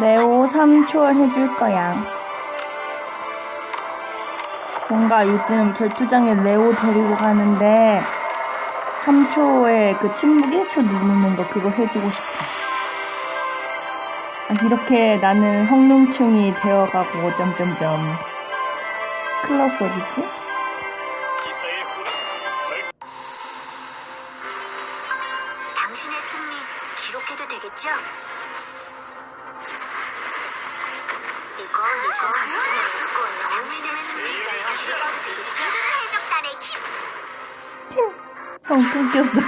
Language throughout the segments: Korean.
레오 3초 해줄 거야. 뭔가 요즘 결투장에 레오 데리고 가는데 3초에 그 침묵 1초 누르는 거 그거 해주고 싶어. 아, 이렇게 나는 홍룡충이 되어가고 점점점 클라우스 어딨지? 당신의 승리 기록해도 되겠죠? 어떨 거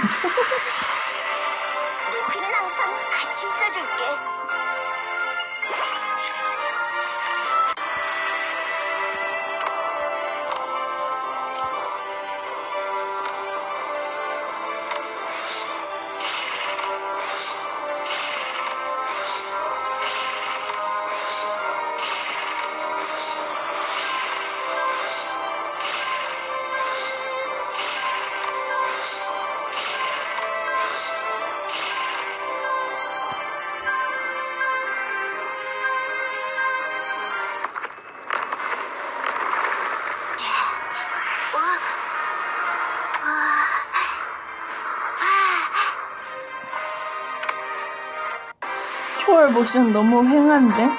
초월 모션 너무 휑한데?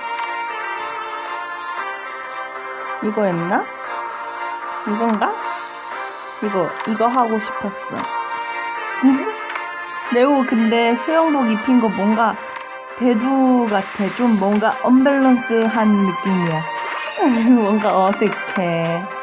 이거였나? 이건가? 이거, 이거 하고 싶었어. 레오 근데 수영복 입힌 거 뭔가 대두 같아. 좀 뭔가 언밸런스한 느낌이야. 뭔가 어색해.